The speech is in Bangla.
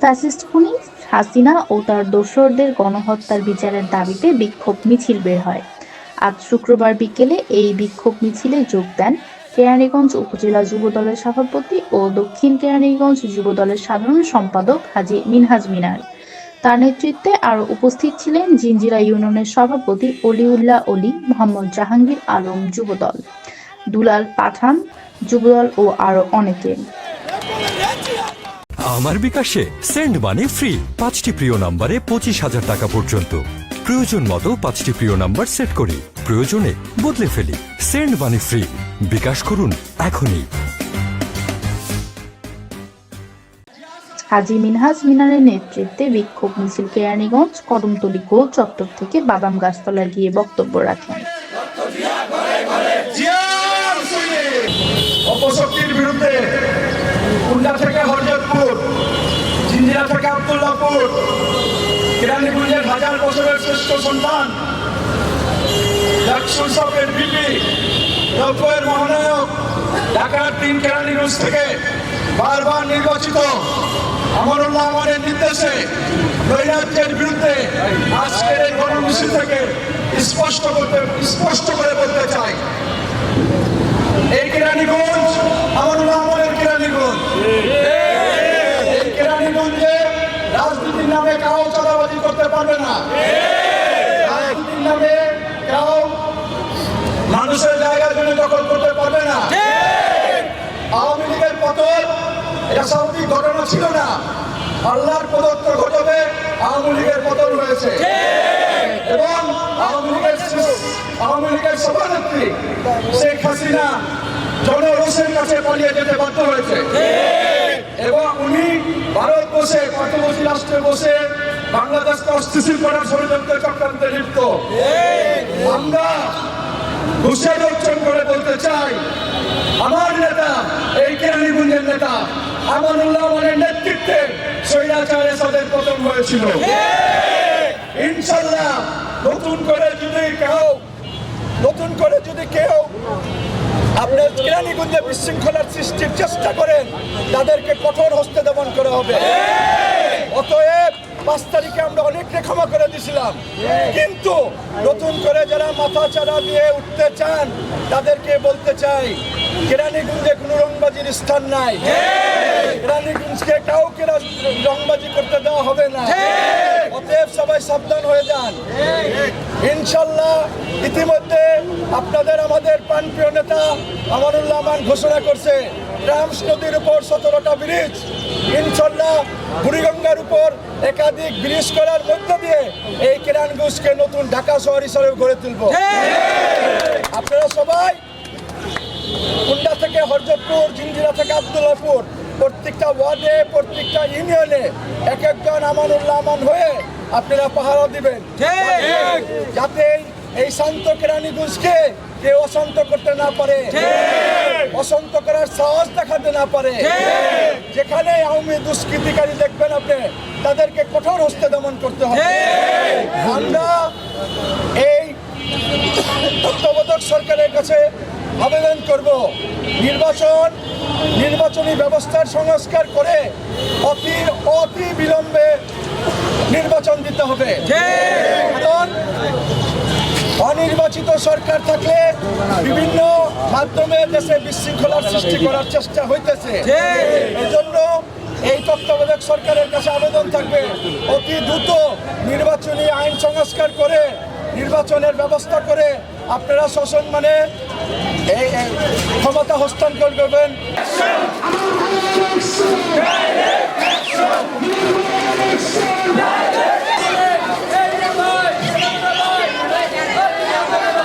ফ্যাসিস্ট খুনি হাসিনা ও তার দোসরদের গণহত্যার বিচারের দাবিতে বিক্ষোভ মিছিল বের হয়। আজ শুক্রবার বিকেলে এই বিক্ষোভ মিছিলে যোগ দেন কেরানীগঞ্জ উপজেলা যুবদলের সভাপতি ও দক্ষিণ কেরানীগঞ্জ যুবদলের সাধারণ সম্পাদক হাজী মিনহাজ মিনার। তার নেতৃত্বে আরও উপস্থিত ছিলেন জিঞ্জিরা ইউনিয়নের সভাপতি অলিউল্লাহ অলি, মোহাম্মদ জাহাঙ্গীর আলম যুবদল। দুলাল পাঠান যুবদল ও আরও অনেকে। আমার বিকাশে সেন্ড মানি ফ্রি। পাঁচটি প্রিয় নম্বরে পঁচিশ হাজার টাকা পর্যন্ত। প্রয়োজন মতো পাঁচটি প্রিয় নাম্বার সেট করি। প্রয়োজনে বদলে ফেলি। Send money free. বিকাশ করুন এখনই। হাজি মিনহাজ মিনারের নেতৃত্বে বিক্ষোভ মিছিল কেরানীগঞ্জ, কদমতলী গোল চত্বর থেকে বাদাম গাছতলায় গিয়ে বক্তব্য রাখেন। আবদুল্লাপুর কেরানীগঞ্জের হাজার বছরের শ্রেষ্ঠ সন্তান ডাকসুর সাহেবের বিপি মহানায়ক, ঢাকার তিন কেরানীগঞ্জ থেকে বারবার নির্বাচিত আমরুল্লাহ আমাদের নির্দেশে নৈরাজ্যের বিরুদ্ধে আজকের এই গণমিছিল থেকে স্পষ্ট করতে, স্পষ্ট করে বলতে চাই। এই কেরানীগঞ্জ আমরুল্লাহ আমাদের কেরানীগঞ্জ এই কেরানীগঞ্জে রাজনীতির নামে কাউ চাঁদাবাজি করতে পারবে না। কাউ মানুষের জমি দখল করতে পারবে না। আওয়ামী লীগের পতন, এটা ঘটনা ছিল না। আল্লাহর প্রদত্ত ঘটবে আওয়ামী লীগের পতন হয়েছে। এবং আওয়ামী লীগের আওয়ামী লীগের সভানেত্রী শেখ হাসিনা জনরোষের কাছে পালিয়ে যেতে বাধ্য হয়েছে। এবং উনি ভারত বসে পার্শ্ববর্তী রাষ্ট্রে বসে বাংলাদেশকে অস্থিতিশীল করার ষড়যন্ত্র চক্রান্তে লিপ্ত। আমরা হুশিয়ার অর্জন করে বলতে চাই, আমার নেতা, এই কেরানীগঞ্জের নেতা, আমানুল্লাহ আমাদের নেতৃত্বে স্বৈরাচার এসাদের পতন হয়েছিল। ইনশাল্লাহ নতুন করে যদি কেউ, নতুন করে যদি কেউ আপনার কেরানীগঞ্জে বিশৃঙ্খলার সৃষ্টির চেষ্টা করেন, তাদেরকে কঠোর হস্তে দমন করা হবে। অতএব পাঁচ তারিখে আমরা অনেককে ক্ষমা করে দিছিলাম কিন্তু নতুন করে যারা মাথা চারা দিয়ে উঠতে চান, তাদেরকে বলতে চাই, কেরানীগঞ্জে কোনো রংবাজির স্থান নাই। কেরানীগঞ্জকে কাউকে রংবাজি করতে দেওয়া হবে না। সবাই সাবধান হয়ে যান। ইনশাল্লাহ ইতিমধ্যে আপনাদের আমাদের প্রাণপ্রিয় নেতা আমানুল্লাহ মান ঘোষণা করছে, রামস নদীর উপর সতেরোটা ব্রিজ, ইনশাল্লাহ বুড়িগঙ্গার উপর একাধিক ব্রিজ করার মধ্য দিয়ে এই কেরানগঞ্জকে নতুন ঢাকা শহর হিসাবে গড়ে তুলব। আপনারা সবাই কুন্ডা থেকে হরজতপুর জিঞ্জিরা থেকে আবদুল্লাপুর প্রত্যেকটা ওয়ার্ডে, প্রত্যেকটা ইউনিয়নে এক একজন আমানুল্লাহ আমান হয়ে আপনারা পাহারা দিবেন। যাতে এই শান্ত কেরানীগঞ্জকে কেউ অশান্ত করতে না পারে। অশান্ত করার সাহস দেখাতে না পারে। যেখানে আওয়ামী দুষ্কৃতিকারী দেখবেন আপনি তাদেরকে কঠোর হস্তে দমন করতে হবে। আমরা এই তত্ত্বাবধায়ক সরকারের কাছে আবেদন করব নির্বাচন নির্বাচনী ব্যবস্থার সংস্কার করে অতি অতি বিলম্বে নির্বাচন দিতে হবে। অনির্বাচিত সরকার থাকলে বিভিন্ন মাধ্যমে দেশে বিশৃঙ্খলার সৃষ্টি করার চেষ্টা হইতেছে। এজন্য এই তত্ত্বাবধায়ক সরকারের কাছে আবেদন থাকবে, অতি দ্রুত নির্বাচনী আইন সংস্কার করে, নির্বাচনের ব্যবস্থা করে আপনারা শোষণ মানে ক্ষমতা হস্তান্তর করবেন।